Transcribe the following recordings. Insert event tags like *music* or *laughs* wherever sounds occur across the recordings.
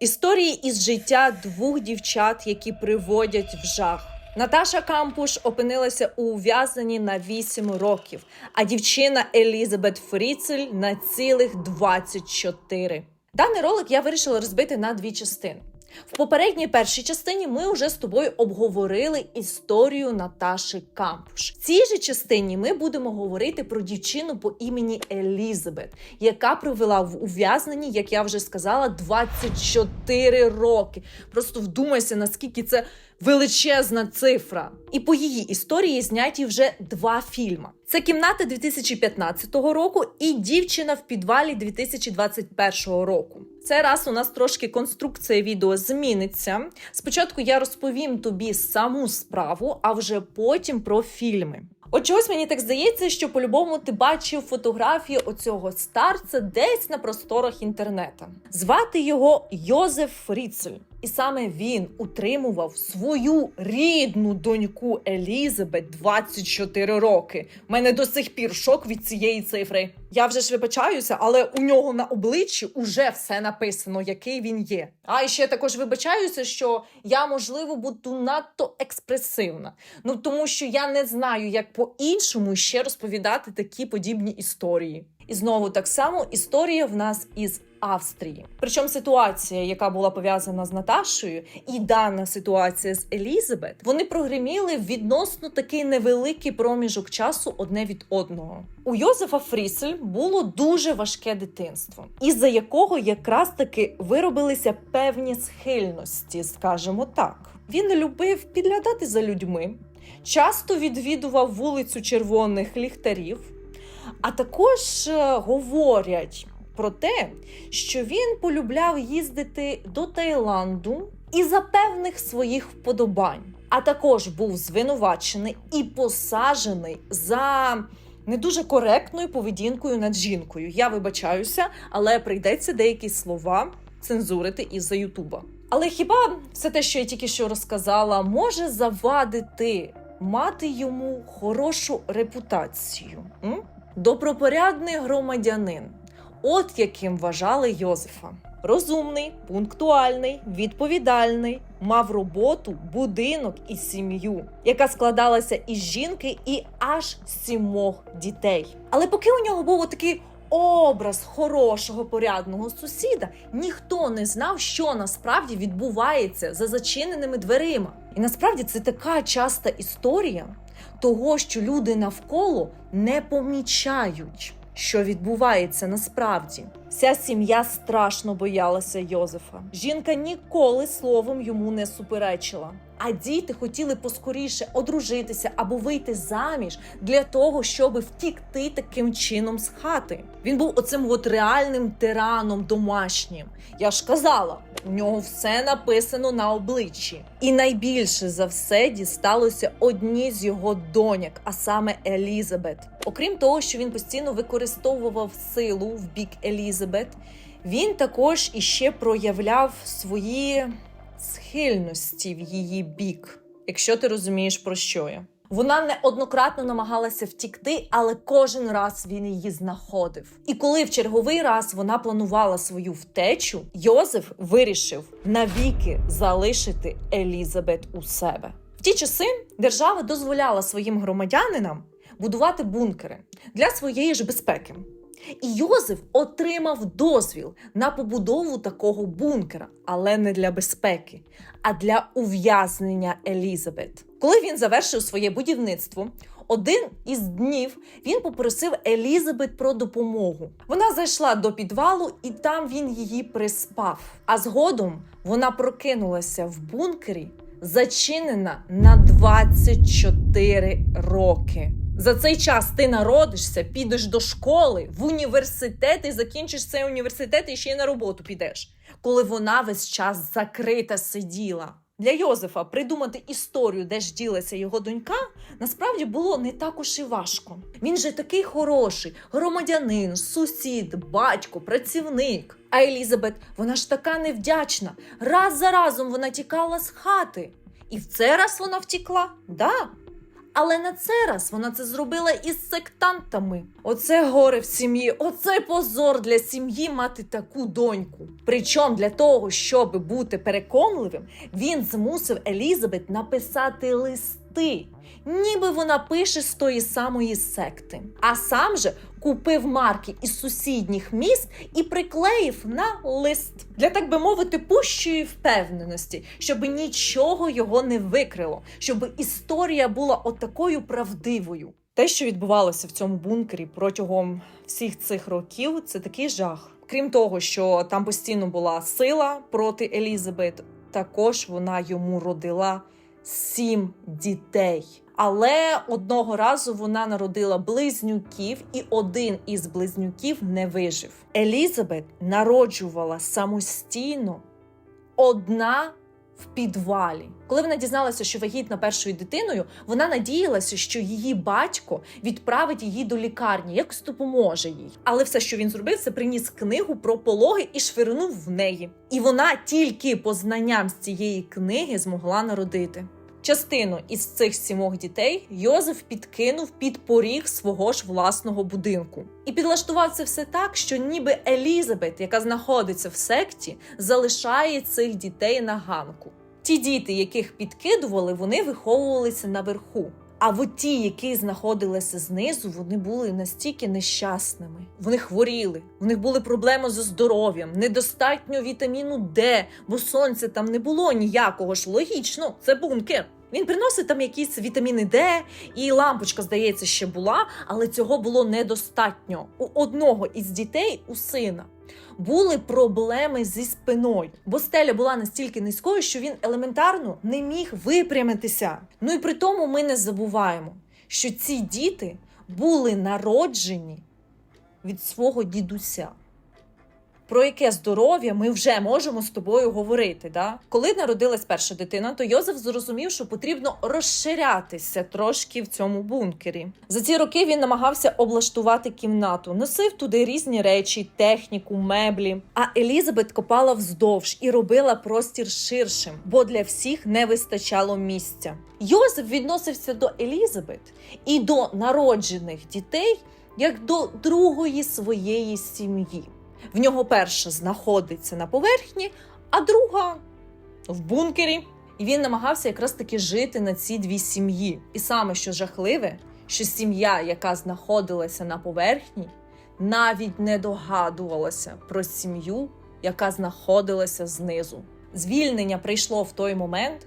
Історії із життя двох дівчат, які приводять в жах. Наташа Кампуш опинилася у ув'язненні на 8 років, а дівчина Елізабет Фріцель на цілих 24. Даний ролик я вирішила розбити на дві частини. В попередній першій частині ми вже з тобою обговорили історію Наташі Кампуш. В цій же частині ми будемо говорити про дівчину по імені Елізабет, яка провела в ув'язненні, як я вже сказала, 24 роки. Просто вдумайся, наскільки це величезна цифра. І по її історії зняті вже два фільми. Це кімната 2015 року і дівчина в підвалі 2021 року. Це раз у нас трошки конструкція відео зміниться. Спочатку я розповім тобі саму справу, а вже потім про фільми. От чогось мені так здається, що по-любому ти бачив фотографії оцього старця десь на просторах інтернету. Звати його Йозеф Фріцель. І саме він утримував свою рідну доньку Елізабет 24 роки. У мене до сих пір шок від цієї цифри. Я вже ж вибачаюся, але у нього на обличчі уже все написано, який він є. А і ще також вибачаюся, що я можливо буду надто експресивна. Ну тому що я не знаю, як по-іншому ще розповідати такі подібні історії. І знову так само історія в нас із Австрії. Причому ситуація, яка була пов'язана з Наташою, і дана ситуація з Елізабет, вони прогреміли відносно такий невеликий проміжок часу одне від одного. У Йозефа Фрісель було дуже важке дитинство, із-за якого якраз таки виробилися певні схильності, скажімо так. Він любив підглядати за людьми, часто відвідував вулицю червоних ліхтарів. А також е, говорять про те, що він полюбляв їздити до Таїланду і за певних своїх вподобань. А також був звинувачений і посаджений за не дуже коректною поведінкою над жінкою. Я вибачаюся, але прийдеться деякі слова цензурити із-за Ютуба. Але хіба все те, що я тільки що розказала, може завадити мати йому хорошу репутацію? М? Добропорядний громадянин. От яким вважали Йозефа. Розумний, пунктуальний, відповідальний, мав роботу, будинок і сім'ю, яка складалася із жінки і аж сімох дітей. Але поки у нього був такий образ хорошого порядного сусіда, ніхто не знав, що насправді відбувається за зачиненими дверима. І насправді це така часта історія того, що люди навколо не помічають, що відбувається насправді. Вся сім'я страшно боялася Йозефа. Жінка ніколи словом йому не суперечила. А діти хотіли поскоріше одружитися або вийти заміж для того, щоб втікти таким чином з хати. Він був оцим от реальним тираном домашнім. Я ж казала, у нього все написано на обличчі. І найбільше за все дісталося одній з його доняк, а саме Елізабет. Окрім того, що він постійно використовував силу в бік Елізабет, він також іще проявляв свої схильності в її бік, якщо ти розумієш про що я. Вона неоднократно намагалася втікти, але кожен раз він її знаходив. І коли в черговий раз вона планувала свою втечу, Йозеф вирішив навіки залишити Елізабет у себе. В ті часи держава дозволяла своїм громадянинам будувати бункери для своєї ж безпеки. І Йозеф отримав дозвіл на побудову такого бункера, але не для безпеки, а для ув'язнення Елізабет. Коли він завершив своє будівництво, один із днів він попросив Елізабет про допомогу. Вона зайшла до підвалу, і там він її приспав. А згодом вона прокинулася в бункері, зачинена на 24 роки. За цей час ти народишся, підеш до школи, в університет і закінчиш цей університет і ще й на роботу підеш, коли вона весь час закрита сиділа. Для Йозефа придумати історію, де ж ділася його донька, насправді було не так уж і важко. Він же такий хороший громадянин, сусід, батько, працівник. А Елізабет, вона ж така невдячна. Раз за разом вона тікала з хати. І в цей раз вона втікла, да. Але не це раз вона це зробила із сектантами. Оце горе в сім'ї, оце позор для сім'ї мати таку доньку. Причому для того, щоб бути переконливим, він змусив Елізабет написати листи, ніби вона пише з тої самої секти. А сам же купив марки із сусідніх міст і приклеїв на лист для так би мовити пущої впевненості, щоб нічого його не викрило, щоб історія була отакою правдивою. Те, що відбувалося в цьому бункері протягом всіх цих років, це такий жах. Крім того, що там постійно була сила проти Елізабет, також вона йому родила сім дітей. Але одного разу вона народила близнюків, і один із близнюків не вижив. Елізабет народжувала самостійно одна в підвалі. Коли вона дізналася, що вагітна першою дитиною, вона надіялася, що її батько відправить її до лікарні, якось допоможе їй. Але все, що він зробив, це приніс книгу про пологи і швирнув в неї. І вона тільки по знанням з цієї книги змогла народити. Частину із цих сімох дітей Йозеф підкинув під поріг свого ж власного будинку і підлаштував це все так, що ніби Елізабет, яка знаходиться в секті, залишає цих дітей на ганку. Ті діти, яких підкидували, вони виховувалися наверху. А от ті, які знаходилися знизу, вони були настільки нещасними. Вони хворіли, у них були проблеми зі здоров'ям, недостатньо вітаміну Д, бо сонця там не було ніякого ж. Логічно, це бункер. Він приносить там якісь вітаміни Д, і лампочка, здається, ще була, але цього було недостатньо. У одного із дітей, у сина, були проблеми зі спиною, бо стеля була настільки низькою, що він елементарно не міг випрямитися. Ну і при тому ми не забуваємо, що ці діти були народжені від свого дідуся. Про яке здоров'я ми вже можемо з тобою говорити. Да? Коли народилась перша дитина, то Йозеф зрозумів, що потрібно розширятися трошки в цьому бункері. За ці роки він намагався облаштувати кімнату, носив туди різні речі, техніку, меблі. А Елізабет копала вздовж і робила простір ширшим, бо для всіх не вистачало місця. Йозеф відносився до Елізабет і до народжених дітей як до другої своєї сім'ї. В нього перша знаходиться на поверхні, а друга в бункері. І він намагався якраз таки жити на ці дві сім'ї. І саме що жахливе, що сім'я, яка знаходилася на поверхні, навіть не догадувалася про сім'ю, яка знаходилася знизу. Звільнення прийшло в той момент,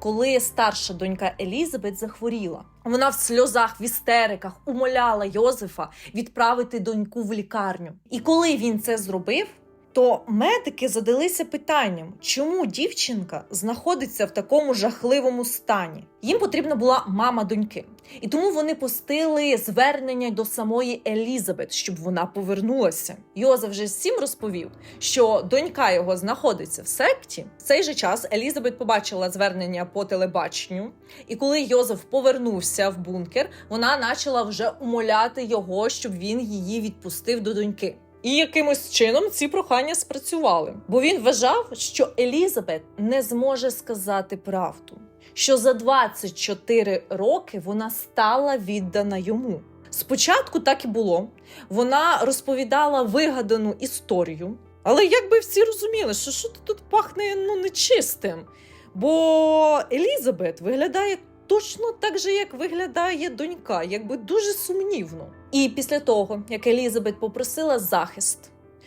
коли старша донька Елізабет захворіла. Вона в сльозах, в істериках умоляла Йозефа відправити доньку в лікарню. І коли він це зробив, то медики задалися питанням, чому дівчинка знаходиться в такому жахливому стані. Їм потрібна була мама доньки, і тому вони постили звернення до самої Елізабет, щоб вона повернулася. Йозеф вже всім розповів, що донька його знаходиться в секті. В цей же час Елізабет побачила звернення по телебаченню, і коли Йозеф повернувся в бункер, вона почала вже умоляти його, щоб він її відпустив до доньки. І якимось чином ці прохання спрацювали, бо він вважав, що Елізабет не зможе сказати правду, що за 24 роки вона стала віддана йому. Спочатку так і було. Вона розповідала вигадану історію, але якби всі розуміли, що що тут пахне ну нечистим. Бо Елізабет виглядає точно так же, як виглядає донька, якби дуже сумнівно. І після того, як Елізабет попросила захист,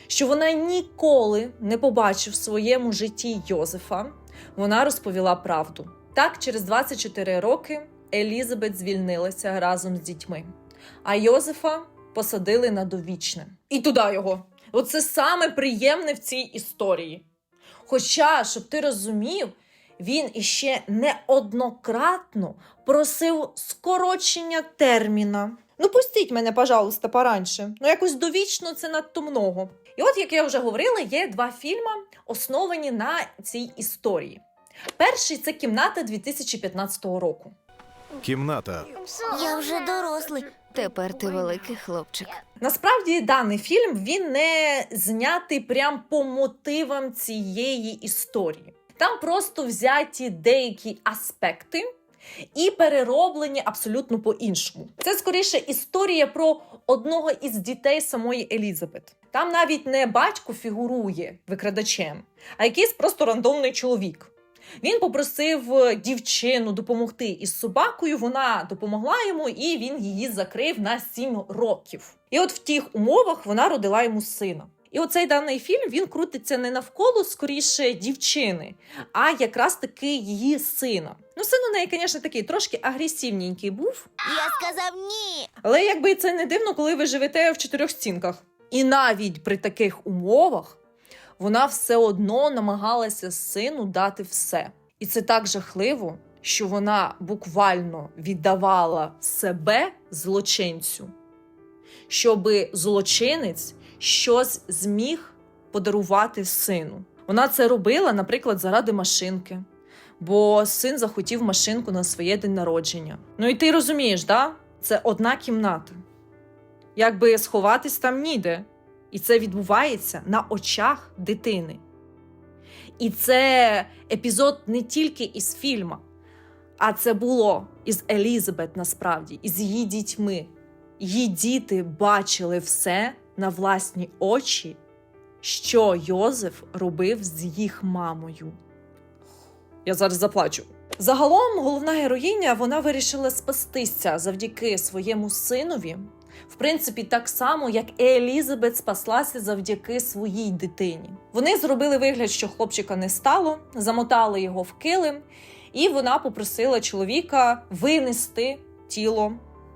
що вона ніколи не побачив в своєму житті Йозефа, вона розповіла правду. Так, через 24 роки Елізабет звільнилася разом з дітьми, а Йозефа посадили на довічне. І туди його. Оце саме приємне в цій історії. Хоча, щоб ти розумів, він іще неоднократно просив скорочення терміна. Ну, пустіть мене, пожалуйста, пораньше. Ну, якось довічно це надто много. І от, як я вже говорила, є два фільми, основані на цій історії. Перший це кімната 2015 року. Кімната. Я вже дорослий. Тепер ти великий хлопчик. Насправді даний фільм він не знятий прям по мотивам цієї історії. Там просто взяті деякі аспекти, і перероблені абсолютно по-іншому. Це скоріше історія про одного із дітей самої Елізабет. Там навіть не батько фігурує викрадачем, а якийсь просто рандомний чоловік. Він попросив е, дівчину допомогти із собакою. Вона допомогла йому, і він її закрив на 7 років. І от в тих умовах вона родила йому сина. І оцей даний фільм він крутиться не навколо скоріше дівчини, а якраз таки її сина. Ну, син у неї, звісно, такий трошки агресивненький був, Я сказав ні. але якби це не дивно, коли ви живете в чотирьох стінках. І навіть при таких умовах вона все одно намагалася сину дати все. І це так жахливо, що вона буквально віддавала себе злочинцю, щоби злочинець щось зміг подарувати сину. Вона це робила, наприклад, заради машинки, бо син захотів машинку на своє день народження. Ну і ти розумієш, да? Це одна кімната. Якби сховатись там ніде. І це відбувається на очах дитини. І це епізод не тільки із фільму, а це було із Елізабет насправді, із її дітьми. Її діти бачили все на власні очі, що Йозеф робив з їх мамою. Я зараз заплачу. Загалом головна героїня вона вирішила спастися завдяки своєму синові. В принципі, так само, як і Елізабет спаслася завдяки своїй дитині. Вони зробили вигляд, що хлопчика не стало, замотали його в килим, і вона попросила чоловіка винести тіло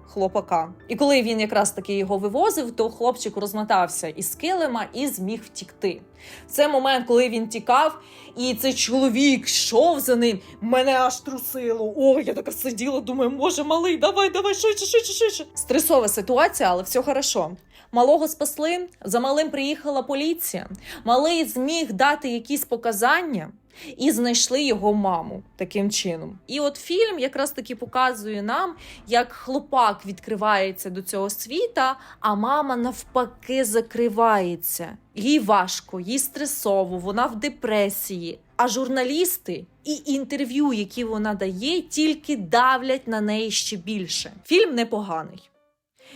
хлопака. І коли він якраз таки його вивозив, то хлопчик розмотався із килима і зміг втікти. Це момент, коли він тікав, і цей чоловік йшов за ним. Мене аж трусило. Ой, я така сиділа, думаю, може, малий, давай, давай, швидше, швидше, швидше. Стресова ситуація, але все хорошо. Малого спасли, за малим приїхала поліція. Малий зміг дати якісь показання. І знайшли його маму таким чином. І от фільм якраз таки показує нам, як хлопак відкривається до цього світа, а мама навпаки закривається. Їй важко, їй стресово, вона в депресії. А журналісти і інтерв'ю, які вона дає, тільки давлять на неї ще більше. Фільм непоганий.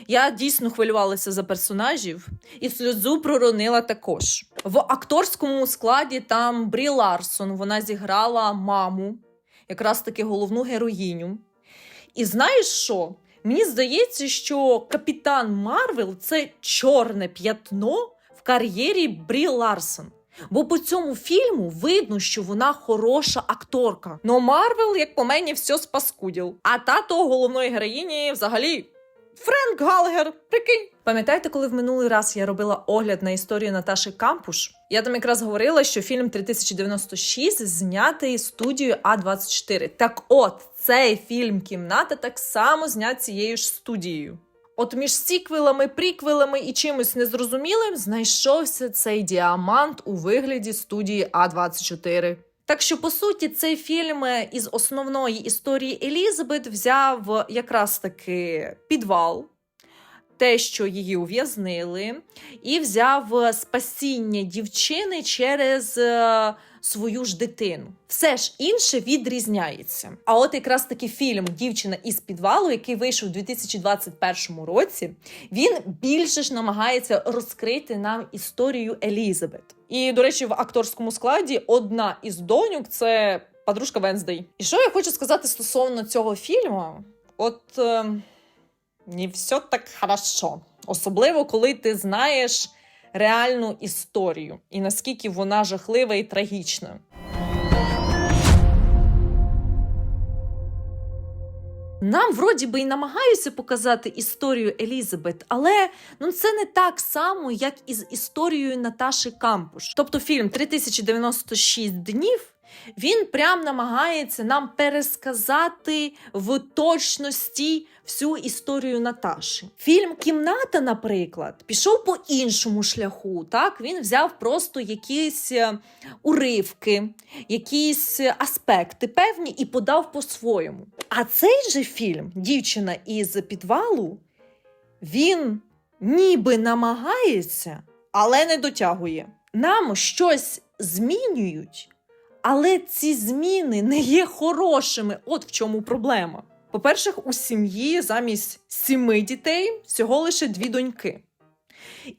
Я дійсно хвилювалася за персонажів і сльозу проронила також. В акторському складі там Брі Ларсон вона зіграла маму, якраз таки головну героїню. І знаєш що? Мені здається, що капітан Марвел це чорне п'ятно в кар'єрі Брі Ларсон. Бо по цьому фільму видно, що вона хороша акторка. Но Марвел, як по мені, все спаскудів. А тато головної героїні взагалі Френк Галгер, прикинь. Пам'ятаєте, коли в минулий раз я робила огляд на історію Наташі Кампуш? Я там якраз говорила, що фільм 3096 знятий студією А24. Так от, цей фільм Кімната так само знят цією ж студією. От між сіквелами, приквелами і чимось незрозумілим знайшовся цей діамант у вигляді студії А24. Так що, по суті, цей фільм із основної історії Елізабет взяв якраз таки підвал, те, що її ув'язнили, і взяв спасіння дівчини через е, свою ж дитину. Все ж інше відрізняється. А от якраз таки фільм Дівчина із підвалу, який вийшов у 2021 році, він більше ж намагається розкрити нам історію Елізабет. І, до речі, в акторському складі одна із доньок це подружка Венздей. І що я хочу сказати стосовно цього фільму? От е, не все так хорошо. Особливо, коли ти знаєш реальну історію і наскільки вона жахлива і трагічна. Нам вроді би і намагаються показати історію Елізабет, але ну це не так само, як із історією Наташі Кампуш. Тобто фільм «3096 днів. Він прям намагається нам пересказати в точності всю історію Наташі. Фільм Кімната, наприклад, пішов по іншому шляху. Так він взяв просто якісь е, уривки, якісь аспекти певні і подав по-своєму. А цей же фільм, дівчина із підвалу, він ніби намагається, але не дотягує. Нам щось змінюють. Але ці зміни не є хорошими. От в чому проблема. По-перше, у сім'ї замість сіми дітей всього лише дві доньки.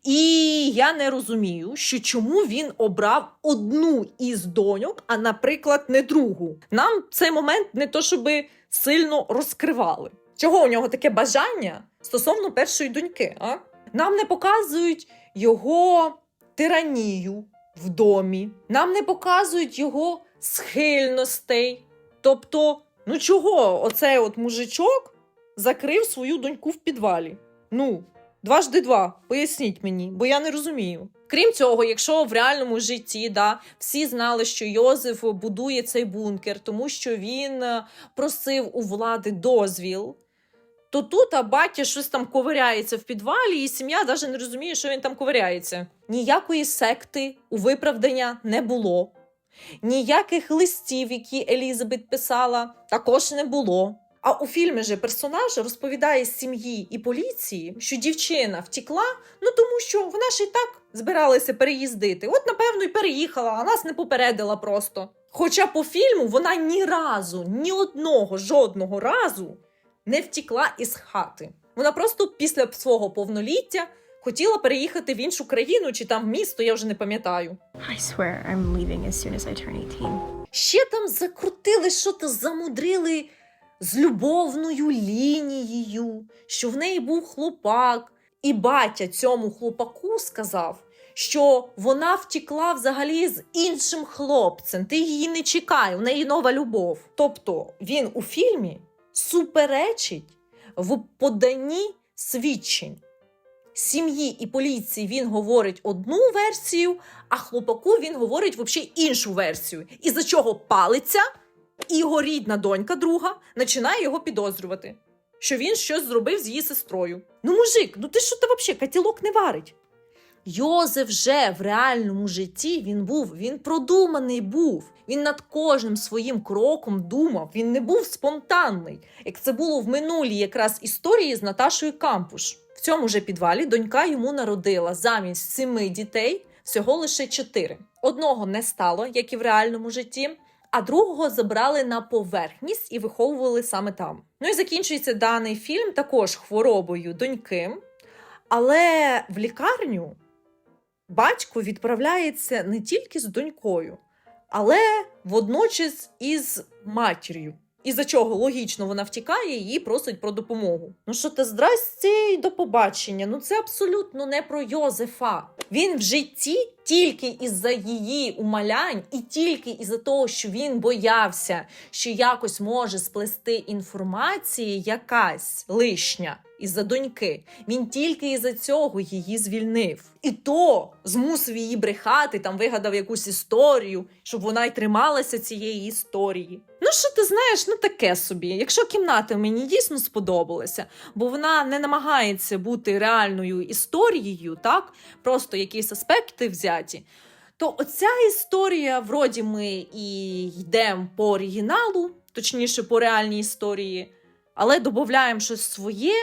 І я не розумію, що чому він обрав одну із доньок, а, наприклад, не другу. Нам цей момент не то щоби сильно розкривали. Чого у нього таке бажання стосовно першої доньки? А? Нам не показують його тиранію в домі, нам не показують його схильностей. Тобто, ну чого оцей от мужичок закрив свою доньку в підвалі? Ну, Дважди два, поясніть мені, бо я не розумію. Крім цього, якщо в реальному житті да, всі знали, що Йозеф будує цей бункер, тому що він е, просив у влади дозвіл, то тут а батя щось там ковиряється в підвалі, і сім'я навіть не розуміє, що він там ковиряється. Ніякої секти у виправдання не було. Ніяких листів, які Елізабет писала, також не було. А у фільмі же персонаж розповідає сім'ї і поліції, що дівчина втікла, ну тому що вона ж і так збиралася переїздити. От, напевно, і переїхала, а нас не попередила просто. Хоча по фільму вона ні разу, ні одного, жодного разу не втікла із хати. Вона просто після свого повноліття хотіла переїхати в іншу країну чи там в місто, я вже не пам'ятаю. I swear I'm leaving as soon as I turn 18. Ще там закрутили, що то замудрили з любовною лінією, що в неї був хлопак, і батя цьому хлопаку сказав, що вона втікла взагалі з іншим хлопцем. Ти її не чекай, у неї нова любов. Тобто він у фільмі суперечить в поданні свідчень. Сім'ї і поліції він говорить одну версію, а хлопаку він говорить взагалі іншу версію. І за чого палиться, і його рідна донька, друга, починає його підозрювати, що він щось зробив з її сестрою. Ну, мужик, ну ти що ти взагалі котілок не варить? Йозеф вже в реальному житті він був, він продуманий був. Він над кожним своїм кроком думав. Він не був спонтанний, як це було в минулій якраз історії з Наташою Кампуш. В цьому же підвалі донька йому народила замість семи дітей всього лише чотири. Одного не стало, як і в реальному житті, а другого забрали на поверхність і виховували саме там. Ну і закінчується даний фільм також хворобою доньки. Але в лікарню батько відправляється не тільки з донькою, але водночас із матір'ю. І за чого логічно вона втікає її просить про допомогу. Ну що ти здрасте і до побачення? Ну це абсолютно не про Йозефа. Він в житті тільки із-за її умалянь, і тільки із-за того, що він боявся, що якось може сплести інформації якась лишня із-за доньки. Він тільки із-за цього її звільнив. І то змусив її брехати, там вигадав якусь історію, щоб вона й трималася цієї історії. Ну, що ти знаєш, ну таке собі. Якщо кімната мені дійсно сподобалася, бо вона не намагається бути реальною історією, так просто якісь аспекти взяті. То оця історія, вроді ми і йдемо по оригіналу, точніше по реальній історії, але додаємо щось своє,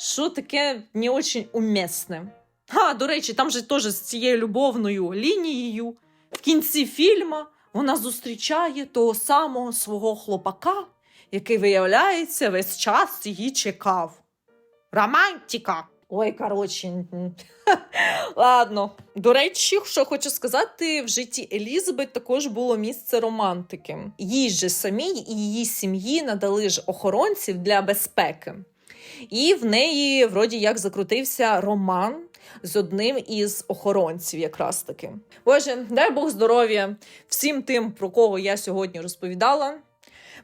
що таке не дуже умісне. А, до речі, там же теж з цією любовною лінією в кінці фільму вона зустрічає того самого свого хлопака, який, виявляється, весь час її чекав. Романтика. Ой, коротше. *laughs* Ладно. До речі, що хочу сказати, в житті Елізабет також було місце романтики. Їй же самій і її сім'ї надали ж охоронців для безпеки. І в неї, вроді як, закрутився роман з одним із охоронців, якраз таки. Боже, дай Бог здоров'я всім тим, про кого я сьогодні розповідала.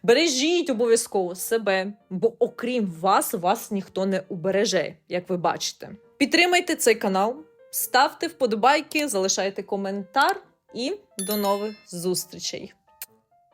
Бережіть обов'язково себе, бо окрім вас, вас ніхто не убереже, як ви бачите. Підтримайте цей канал, ставте вподобайки, залишайте коментар і до нових зустрічей.